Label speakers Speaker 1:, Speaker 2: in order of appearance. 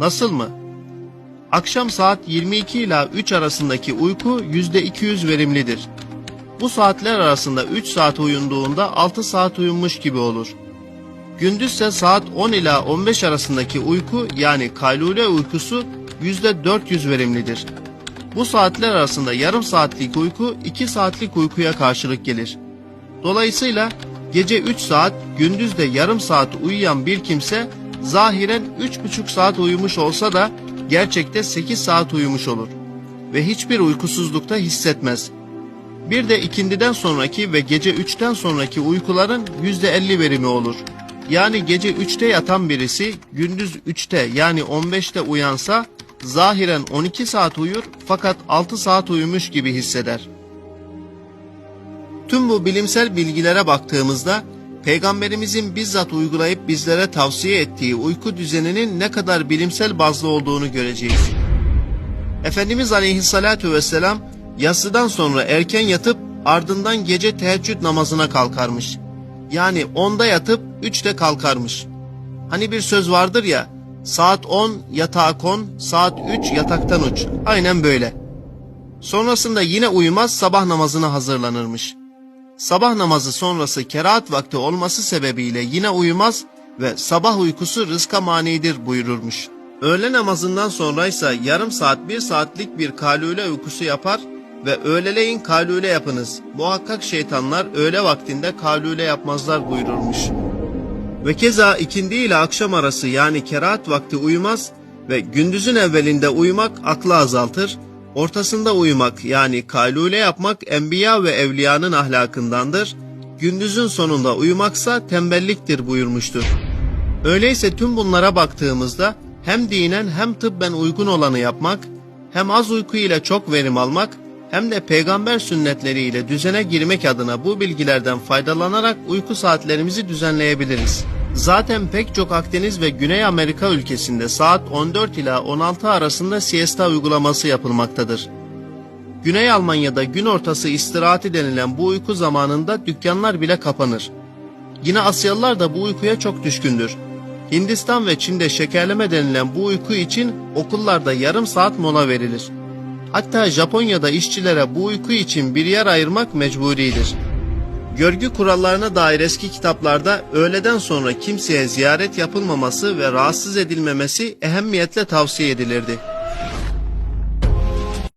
Speaker 1: Nasıl mı? Akşam saat 22 ila 3 arasındaki uyku %200 verimlidir. Bu saatler arasında 3 saat uyunduğunda 6 saat uyumuş gibi olur. Gündüzse saat 10 ila 15 arasındaki uyku yani kaylule uykusu %400 verimlidir. Bu saatler arasında yarım saatlik uyku 2 saatlik uykuya karşılık gelir. Dolayısıyla gece 3 saat, gündüz de yarım saat uyuyan bir kimse zahiren 3,5 saat uyumuş olsa da gerçekte 8 saat uyumuş olur ve hiçbir uykusuzlukta hissetmez. Bir de ikindiden sonraki ve gece 3'ten sonraki uykuların %50 verimi olur. Yani gece 3'te yatan birisi gündüz 3'te yani 15'te uyansa zahiren 12 saat uyur fakat 6 saat uyumuş gibi hisseder. Tüm bu bilimsel bilgilere baktığımızda Peygamberimizin bizzat uygulayıp bizlere tavsiye ettiği uyku düzeninin ne kadar bilimsel bazlı olduğunu göreceğiz. Efendimiz Aleyhisselatü Vesselam yatsıdan sonra erken yatıp ardından gece teheccüd namazına kalkarmış. Yani 10'da yatıp 3'te kalkarmış. Hani bir söz vardır ya, saat 10 yatağa kon, saat 3 yataktan uç. Aynen böyle. Sonrasında yine uyumaz sabah namazına hazırlanırmış. Sabah namazı sonrası kerahat vakti olması sebebiyle yine uyumaz ve sabah uykusu rızka manidir buyururmuş. Öğle namazından sonraysa yarım saat bir saatlik bir kalule uykusu yapar ve öğleleyin kalule yapınız. Muhakkak şeytanlar öğle vaktinde kalule yapmazlar buyururmuş. Ve keza ikindi ile akşam arası yani kerahat vakti uyumaz ve gündüzün evvelinde uyumak aklı azaltır, ortasında uyumak yani kaylule yapmak enbiya ve evliyanın ahlakındandır, gündüzün sonunda uyumaksa tembelliktir buyurmuştur. Öyleyse tüm bunlara baktığımızda hem dinen hem tıbben uygun olanı yapmak, hem az uyku ile çok verim almak, hem de peygamber sünnetleriyle düzene girmek adına bu bilgilerden faydalanarak uyku saatlerimizi düzenleyebiliriz. Zaten pek çok Akdeniz ve Güney Amerika ülkesinde saat 14 ila 16 arasında siesta uygulaması yapılmaktadır. Güney Almanya'da gün ortası istirahati denilen bu uyku zamanında dükkanlar bile kapanır. Yine Asyalılar da bu uykuya çok düşkündür. Hindistan ve Çin'de şekerleme denilen bu uyku için okullarda yarım saat mola verilir. Hatta Japonya'da işçilere bu uyku için bir yer ayırmak mecburidir. Görgü kurallarına dair eski kitaplarda öğleden sonra kimseye ziyaret yapılmaması ve rahatsız edilmemesi ehemmiyetle tavsiye edilirdi.